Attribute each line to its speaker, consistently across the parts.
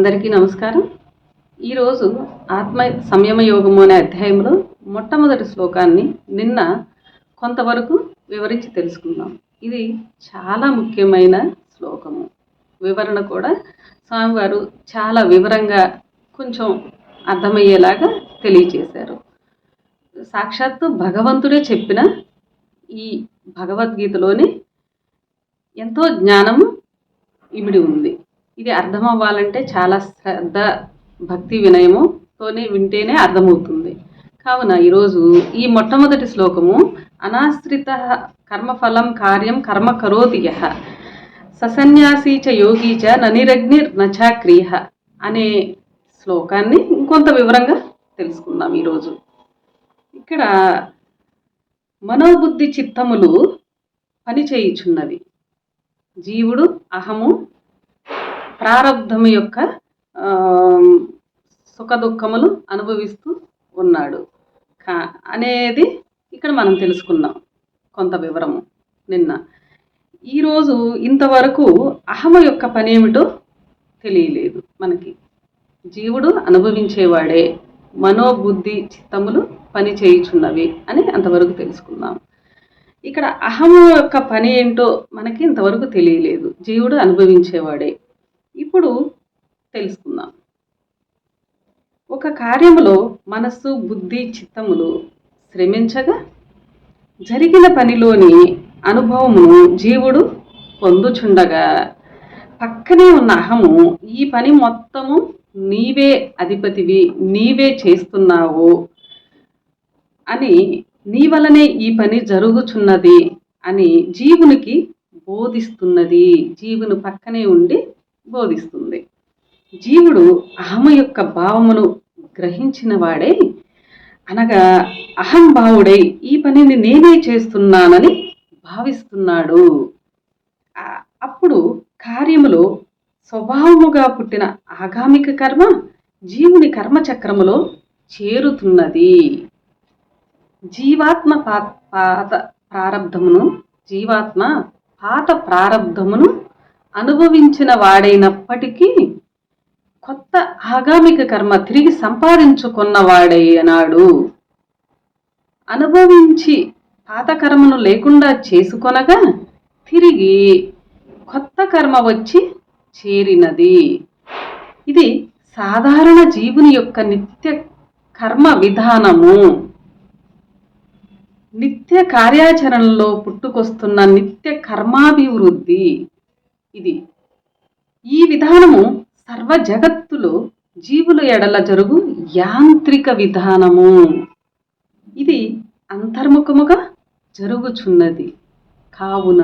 Speaker 1: అందరికీ నమస్కారం. ఈరోజు ఆత్మ సంయమ యోగము అనే అధ్యాయంలో మొట్టమొదటి శ్లోకాన్ని నిన్న కొంతవరకు వివరించి తెలుసుకుందాం. ఇది చాలా ముఖ్యమైన శ్లోకము. వివరణ కూడా స్వామివారు చాలా వివరంగా కొంచెం అర్థమయ్యేలాగా తెలియచేశారు. సాక్షాత్తు భగవంతుడే చెప్పిన ఈ భగవద్గీతలోని ఎంతో జ్ఞానము ఇమిడి ఉంది. ఇది అర్థం అవ్వాలంటే చాలా శ్రద్ధ భక్తి వినయముతోనే వింటేనే అర్థమవుతుంది. కావున ఈరోజు ఈ మొట్టమొదటి శ్లోకము అనాశ్రిత కర్మఫలం కార్యం కర్మ కరోతి యహ ససన్యాసీ చ యోగి చ ననిరగ్నిర్ నచాక్రియ అనే శ్లోకాన్ని ఇంకొంత వివరంగా తెలుసుకుందాం ఈరోజు. ఇక్కడ మనోబుద్ధి చిత్తములు పనిచేయుచున్నవి. జీవుడు అహము ప్రారంధం యొక్క ఆ, సుఖ దుఃఖములు అనుభవిస్తూ ఉన్నాడు. కా అనేది ఇక్కడ మనం తెలుసుకున్నాం కొంత వివరము నిన్న. ఈరోజు ఇంతవరకు అహమ యొక్క పని ఏమిటో తెలియలేదు మనకి. జీవుడు అనుభవించేవాడే మనోబుద్ధి చిత్తములు పని చేయుచున్నవి అని అంతవరకు తెలుసుకున్నాం. ఇక్కడ అహము యొక్క పని ఏంటో మనకి ఇంతవరకు తెలియలేదు. జీవుడు అనుభవించేవాడే ఇప్పుడు తెలుసుకుందాం. ఒక కార్యములో మనస్సు బుద్ధి చిత్తములు శ్రమించగా జరిగిన పనిలోని అనుభవమును జీవుడు పొందుచుండగా పక్కనే ఉన్న అహము ఈ పని మొత్తము నీవే అధిపతివి నీవే చేస్తున్నావు అని నీ వలనే ఈ పని జరుగుచున్నది అని జీవునికి బోధిస్తున్నది. జీవుని పక్కనే ఉండి బోధిస్తుంది. జీవుడు అహమ యొక్క భావమును గ్రహించిన వాడే. అనగా అహంభావుడై ఈ పనిని నేనే చేస్తున్నానని భావిస్తున్నాడు. అప్పుడు కార్యములో స్వభావముగా పుట్టిన ఆగామిక కర్మ జీవుని కర్మచక్రములో చేరుతున్నది. జీవాత్మ పా- పాత ప్రారబ్ధమును జీవాత్మ పాత ప్రారబ్ధమును అనుభవించిన వాడైనప్పటికీ కొత్త ఆగామిక కర్మ తిరిగి సంపాదించుకున్న వాడైనాడు అనుభవించి పాత కర్మను లేకుండా చేసుకొనగా తిరిగి కొత్త కర్మ వచ్చి చేరినది. ఇది సాధారణ జీవుని యొక్క నిత్య కర్మ విధానము. నిత్య కార్యాచరణలో పుట్టుకొస్తున్న నిత్య కర్మాభివృద్ధి. ఇది. ఈ విధానము సర్వ జగత్తులో జీవుల ఎడల జరుగు యాంత్రిక విధానము. ఇది అంతర్ముఖముగా జరుగుచున్నది. కావున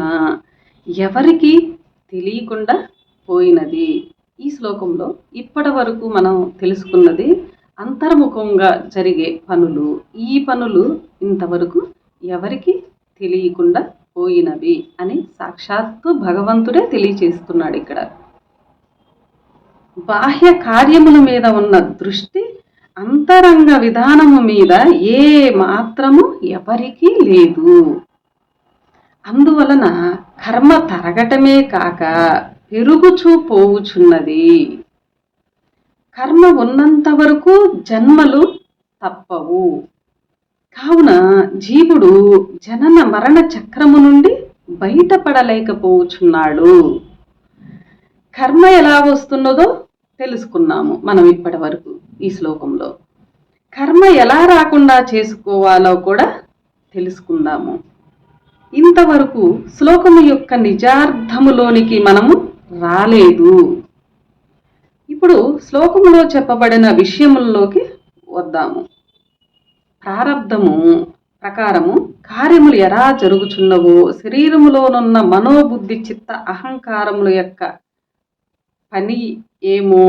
Speaker 1: ఎవరికి తెలియకుండా పోయినది. ఈ శ్లోకంలో ఇప్పటి వరకు మనం తెలుసుకున్నది అంతర్ముఖంగా జరిగే పనులు. ఈ పనులు ఇంతవరకు ఎవరికి తెలియకుండా పోయినవి అని సాక్షాత్తు భగవంతుడే తెలియచేస్తున్నాడు ఇక్కడ. బాహ్య కార్యముల మీద ఉన్న దృష్టి అంతరంగ విధానము మీద ఏ మాత్రము ఎవరికీ లేదు. అందువలన కర్మ తరగటమే కాక పెరుగుచూ పోవుచున్నది. కర్మ ఉన్నంత వరకు జన్మలు తప్పవు. కావున జీవుడు జనన మరణ చక్రము నుండి బయటపడలేకపోచున్నాడు కర్మ ఎలా వస్తున్నదో తెలుసుకున్నాము మనం ఇప్పటి వరకు ఈ శ్లోకంలో. కర్మ ఎలా రాకుండా చేసుకోవాలో కూడా తెలుసుకుందాము ఇంతవరకు శ్లోకము యొక్క నిజార్థములోనికి మనము రాలేదు. ఇప్పుడు శ్లోకములో చెప్పబడిన విషయముల్లోకి వద్దాము. ప్రారంధము ప్రకారము కార్యములు ఎలా జరుగుచున్నవో శరీరములోనున్న మనోబుద్ధి చిత్త అహంకారముల యొక్క పని ఏమో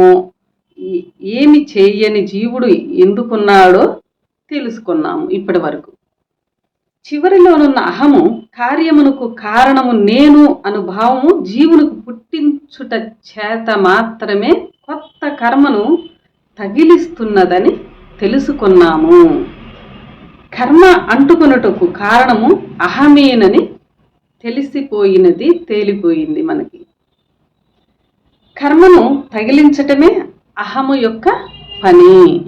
Speaker 1: ఏమి చేయని జీవుడు ఎందుకున్నాడో తెలుసుకున్నాము ఇప్పటి వరకు. చివరిలోనున్న అహము కార్యమునకు కారణము నేను అనుభావము జీవునికి పుట్టించుట చేత మాత్రమే కొత్త కర్మను తగిలిస్తున్నదని తెలుసుకున్నాము. కర్మ అంటుకొనుటకు కారణము అహమేనని తెలిసిపోయినది తేలిపోయింది మనకి. కర్మను తగిలించటమే అహము యొక్క పని.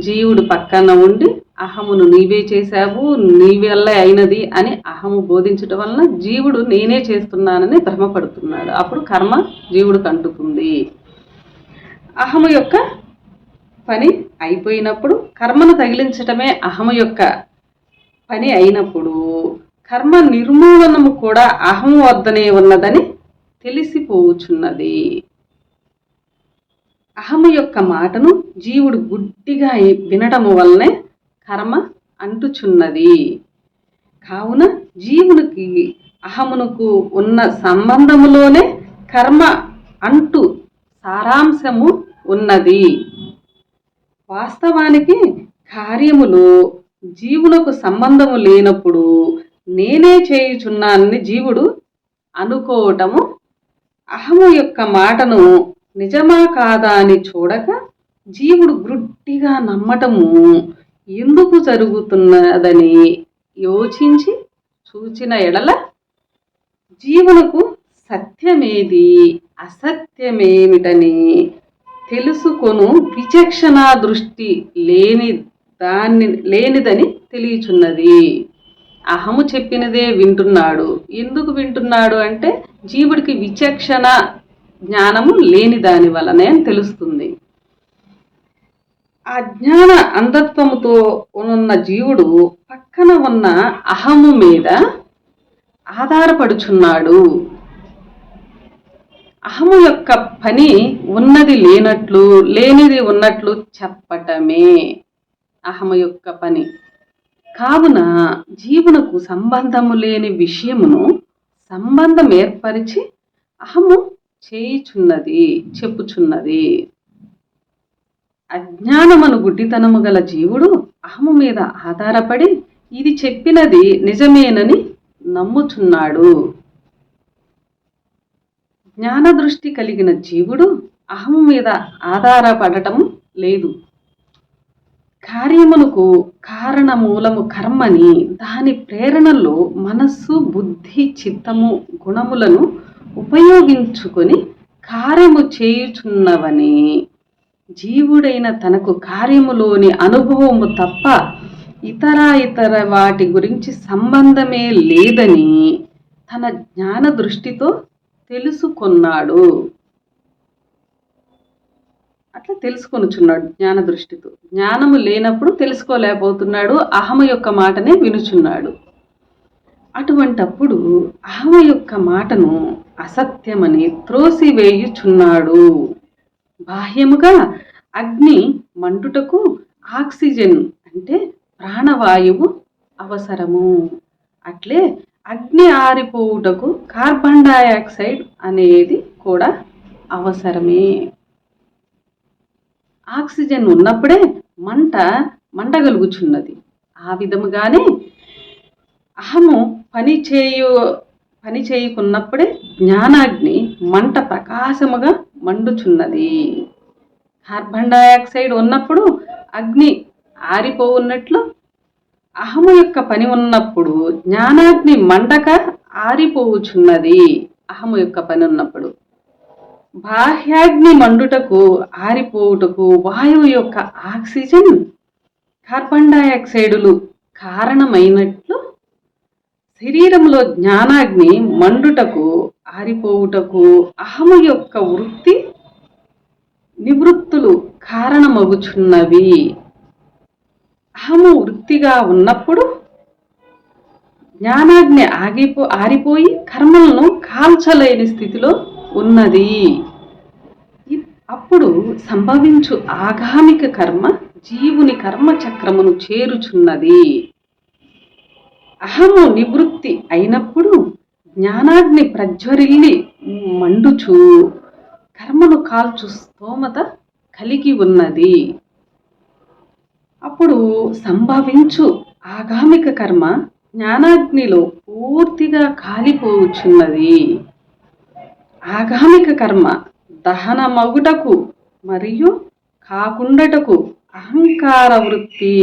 Speaker 1: జీవుడు పక్కన ఉండి అహమును నీవే చేశావు నీవల్లే అయినది అని అహము బోధించటం వలన జీవుడు నేనే చేస్తున్నానని భ్రమపడుతున్నాడు. అప్పుడు కర్మ జీవుడికి అంటుతుంది అహము యొక్క పని అయిపోయినప్పుడు కర్మను తగిలించటమే అహము యొక్క పని అయినప్పుడు కర్మ నిర్మూలనము కూడా అహం వద్దనే ఉన్నదని తెలిసిపోవుచున్నది అహము యొక్క మాటను జీవుడు గుడ్డిగా వినటము వల్లనే కర్మ అంటుచున్నది. కావున జీవునికి అహమునకు ఉన్న సంబంధములోనే కర్మ అంటూ సారాంశము ఉన్నది. వాస్తవానికి కార్యములో జీవునకు సంబంధము లేనప్పుడు నేనే చేయుచున్నానని జీవుడు అనుకోవటము అహము యొక్క మాటను నిజమా కాదా అని చూడక జీవుడు గ్రుడ్డిగా నమ్మటము ఎందుకు జరుగుతున్నదని యోచించి చూచిన ఎడల జీవునకు సత్యమేది అసత్యమేమిటని తెలుసుకొను విచక్షణా దృష్టి లేని దాన్ని లేనిదని తెలియచున్నది. అహము చెప్పినదే వింటున్నాడు. ఎందుకు వింటున్నాడు అంటే జీవుడికి విచక్షణ జ్ఞానము లేని దాని వలనే అని తెలుస్తుంది. ఆ జ్ఞాన అంధత్వముతో ఉన్న జీవుడు పక్కన ఉన్న అహము మీద ఆధారపడుచున్నాడు. అహము యొక్క పని ఉన్నది లేనట్లు లేనిది ఉన్నట్లు చెప్పటమే. అహము యొక్క పని. కావున జీవునకు సంబంధము లేని విషయమును సంబంధం ఏర్పరిచి అహము చేయుచున్నది చెప్పుచున్నది. అజ్ఞానమను గుడ్డితనము గల జీవుడు అహము మీద ఆధారపడి ఇది చెప్పినది నిజమేనని నమ్ముచున్నాడు. జ్ఞాన దృష్టి కలిగిన జీవుడు అహము మీద ఆధారపడటం లేదు. కార్యమునకు కారణమూలము కర్మని దాని ప్రేరణలో మనస్సు బుద్ధి చిత్తము గుణములను ఉపయోగించుకొని కార్యము చేయుచున్నవని. జీవుడైన తనకు కార్యములోని అనుభవము తప్ప ఇతర ఇతర వాటి గురించి సంబంధమే లేదని తన జ్ఞాన దృష్టితో తెలుసుకున్నాడు. అట్లా తెలుసుకొనుచున్నాడు జ్ఞాన దృష్టితో. జ్ఞానము లేనప్పుడు తెలుసుకోలేకపోతున్నాడు అహమ యొక్క మాటనే వినుచున్నాడు. అటువంటప్పుడు అహమ యొక్క మాటను అసత్యమని త్రోసివేయుచున్నాడు. బాహ్యముగా అగ్ని మంటుటకు ఆక్సిజన్ అంటే ప్రాణవాయువు అవసరము. అట్లే అగ్ని ఆరిపోవుటకు కార్బన్ డయాక్సైడ్ అనేది కూడా అవసరమే. ఆక్సిజన్ ఉన్నప్పుడే మంట మండగలుగుచున్నది ఆ విధముగానే అహము పని చేయు పని చేయకున్నప్పుడే జ్ఞానాగ్ని మంట ప్రకాశముగా మండుచున్నది. కార్బన్ డయాక్సైడ్ ఉన్నప్పుడు అగ్ని ఆరిపోవున్నట్లు అహము యొక్క పని ఉన్నప్పుడు జ్ఞానాగ్ని మండక ఆరిపోవుచున్నది. అహము యొక్క పని ఉన్నప్పుడు. బాహ్యాగ్ని మండుటకు ఆరిపోవుటకు వాయువు యొక్క ఆక్సిజన్ కార్బన్ డయాక్సైడులు కారణమైనట్లు శరీరంలో జ్ఞానాగ్ని మండుటకు ఆరిపోవుటకు అహము యొక్క వృత్తి నివృత్తులు కారణమగుచున్నవి. అహము వృత్తిగా ఉన్నప్పుడు జ్ఞానాగ్ని ఆగిపో ఆరిపోయి కర్మలను కాల్చలేని స్థితిలో ఉన్నది. అప్పుడు సంభవించు ఆగామిక కర్మ జీవుని కర్మ చక్రమును చేరుచున్నది. అహము నివృత్తి అయినప్పుడు జ్ఞానాగ్ని ప్రజ్వరిల్లి మండుచు. కర్మను కాల్చు స్తోమత కలిగి ఉన్నది. అప్పుడు సంభవించు ఆగామిక కర్మ జ్ఞానాగ్నిలో పూర్తిగా కాలిపోవచ్చున్నది ఆగామిక కర్మ దహన మగుటకు మరియు కాకుండటకు అహంకార వృత్తి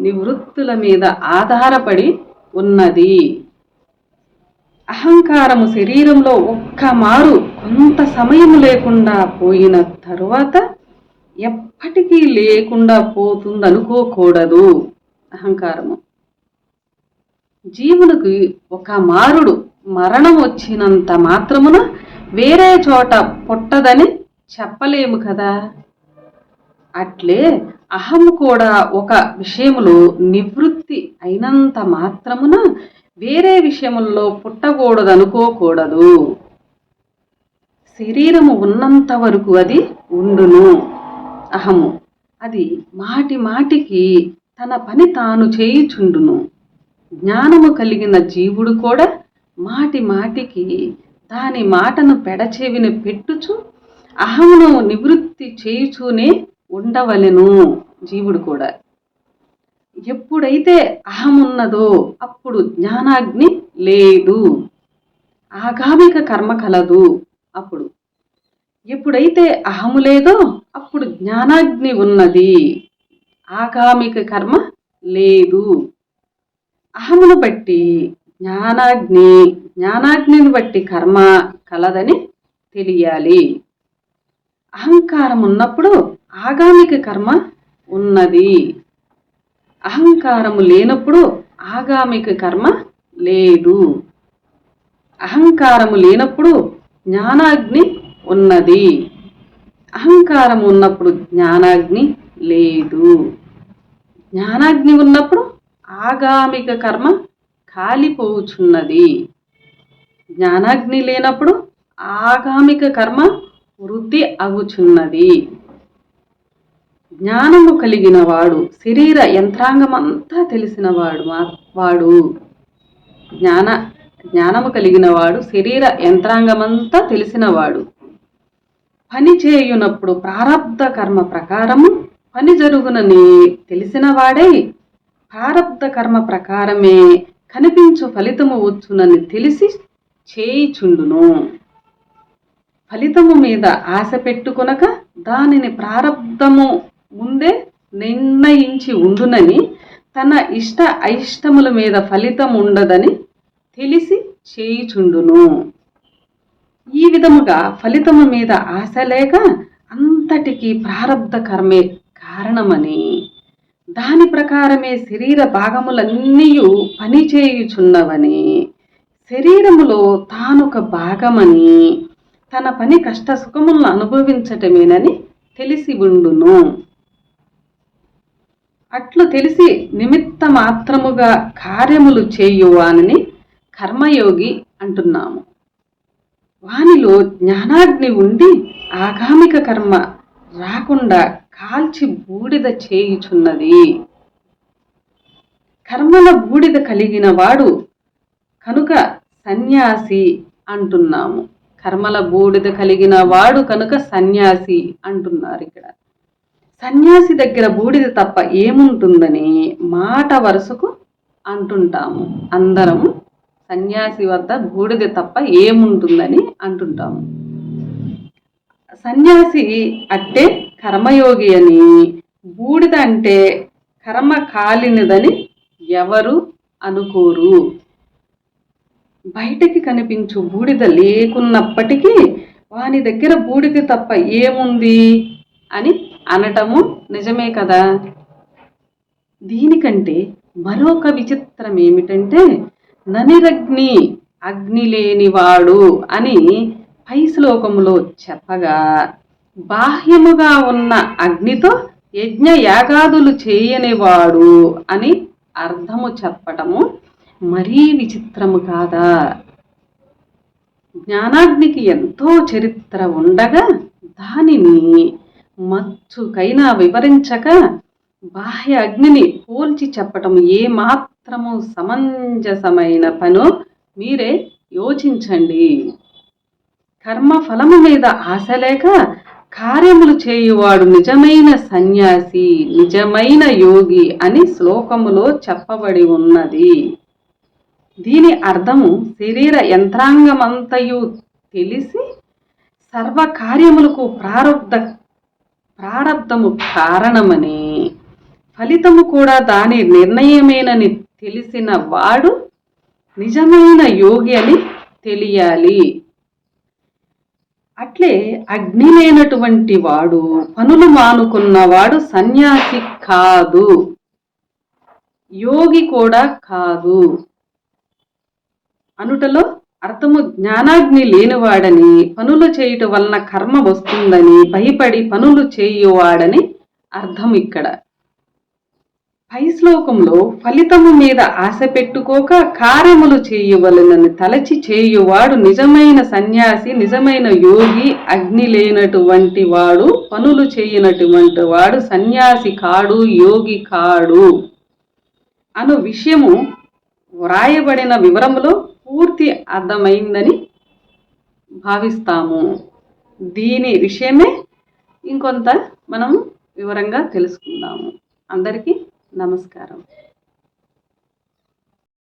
Speaker 1: నివృత్తుల మీద ఆధారపడి ఉన్నది. అహంకారము శరీరంలో ఒక్క మారు కొంత సమయం లేకుండా పోయిన తరువాత ఎప్పటికీ లేకుండా పోతుందనుకోకూడదు అహంకారము. జీవునికి ఒక మారుడు మరణం వచ్చినంత మాత్రమున వేరే చోట పుట్టదని చెప్పలేము కదా. అట్లే అహం కూడా ఒక విషయములో నివృత్తి అయినంత మాత్రమున వేరే విషయముల్లో పుట్టకూడదనుకోకూడదు. శరీరము ఉన్నంత వరకు అది ఉండును. అహము అది మాటి మాటికి తన పని తాను చేయుచుండును. జ్ఞానము కలిగిన జీవుడు కూడా మాటి మాటికి దాని మాటను పెడచెవిని పెట్టుచు అహమును నివృత్తి చేయుచూనే ఉండవలెను జీవుడు కూడా. ఎప్పుడైతే అహమున్నదో అప్పుడు జ్ఞానాగ్ని లేదు ఆగామిక కర్మ కలదు అప్పుడు. ఎప్పుడైతే అహము లేదో అప్పుడు జ్ఞానాగ్ని ఉన్నది. ఆగామిక కర్మ లేదు. అహమును బట్టి జ్ఞానాగ్ని జ్ఞానాగ్నిని బట్టి కర్మ కలదని తెలియాలి. అహంకారం ఉన్నప్పుడు ఆగామిక కర్మ ఉన్నది. అహంకారము లేనప్పుడు ఆగామిక కర్మ లేదు. అహంకారము లేనప్పుడు జ్ఞానాగ్ని ఉన్నది. అహంకారం ఉన్నప్పుడు జ్ఞానాగ్ని లేదు. జ్ఞానాగ్ని ఉన్నప్పుడు ఆగామిక కర్మ కాలిపోవుచున్నది జ్ఞానాగ్ని లేనప్పుడు ఆగామిక కర్మ వృద్ధి అగుచున్నది జ్ఞానము కలిగిన వాడు శరీర యంత్రాంగమంతా తెలిసిన వాడు మా వాడు. జ్ఞాన జ్ఞానము కలిగిన వాడు శరీర యంత్రాంగమంతా తెలిసినవాడు. పని చేయునప్పుడు ప్రారంధ కర్మ ప్రకారము పని జరుగునని తెలిసిన వాడై కర్మ ప్రకారమే కనిపించు ఫలితము వచ్చునని తెలిసి చేయిచుండును. ఫలితము మీద ఆశ పెట్టుకొనక దానిని ప్రారంధము ముందే నిర్ణయించి ఉండునని తన ఇష్ట అయిష్టముల మీద ఫలితం ఉండదని తెలిసి చేయుచుండును. ఈ విధముగా ఫలితము మీద ఆశ లేక అంతటికి ప్రారంధ కర్మే కారణమని దాని ప్రకారమే శరీర భాగములన్నీ పనిచేయుచున్నవని శరీరములో తానొక భాగమని తన పని కష్ట సుఖములను అనుభవించటమేనని తెలిసి ఉండును. అట్లు తెలిసి నిమిత్త మాత్రముగా కార్యములు చేయువానని కర్మయోగి అంటున్నాము. వానిలో జ్ఞానాగ్ని ఉండి ఆగామిక కర్మ రాకుండా కాల్చి బూడిద చేయుచున్నది. కర్మల బూడిద కలిగిన వాడు కనుక సన్యాసి అంటున్నాము. కర్మల బూడిద కలిగిన వాడు కనుక సన్యాసి అంటున్నారు ఇక్కడ. సన్యాసి దగ్గర బూడిద తప్ప ఏముంటుందని మాట వరుసకు అంటుంటాము. అందరము సన్యాసి వద్ద బూడిద తప్ప ఏముంటుందని అంటుంటాము. సన్యాసి అట్టే కర్మయోగి అని బూడిద అంటే కర్మ కాలినదని ఎవరు అనుకోరు. బయటికి కనిపించు బూడిద లేకున్నప్పటికీ వాని దగ్గర బూడిద తప్ప ఏముంది అని అనటము నిజమే కదా? దీనికంటే మరొక విచిత్రం ఏమిటంటే ననిరగ్ని అగ్ని లేనివాడు అని పై శ్లోకములో చెప్పగా బాహ్యముగా ఉన్న అగ్నితో యజ్ఞ యాగాదులు చేయనివాడు అని అర్థము చెప్పటము మరీ విచిత్రము కాదా? జ్ఞానాగ్నికి ఎంతో చరిత్ర ఉండగా దానిని మచ్చుకైనా వివరించక బాహ్య అగ్నిని పోల్చి చెప్పటం ఏమాత్రము సమంజసమైన పను మీరే యోచించండి. కర్మ ఫలము మీద ఆశ లేక కార్యములు చేయువాడు నిజమైన సన్యాసి నిజమైన యోగి అని శ్లోకములో చెప్పబడి ఉన్నది. దీని అర్థము శరీర యంత్రాంగమంతయు తెలిసి సర్వ కార్యములకు ప్రారంధ ప్రారంధము కారణమని. ఫలితము కూడా దాని నిర్ణయమేనని తెలిసిన వాడు నిజమైన యోగి అని తెలియాలి. అట్లే అగ్ని లేనటువంటి వాడు పనులు మానుకున్నవాడు సన్యాసి కాదు. యోగి కూడా కాదు. అనుటలో అర్థము జ్ఞానాగ్ని లేనివాడని పనులు చేయుట వలన కర్మ వస్తుందని భయపడి పనులు చేయువాడని అర్థం ఇక్కడ. పై శ్లోకంలో ఫలితము మీద ఆశ పెట్టుకోక కార్యములు చేయవలనని తలచి చేయువాడు నిజమైన సన్యాసి నిజమైన యోగి అగ్ని లేనటువంటి వాడు పనులు చేయనటువంటి వాడు సన్యాసి కాడు యోగి కాడు. అను విషయము వ్రాయబడిన వివరములు పూర్తి అర్థమైందని భావిస్తాము. దీని విషయమే ఇంకొంత మనం వివరంగా తెలుసుకుందాము. అందరికీ నమస్కారం.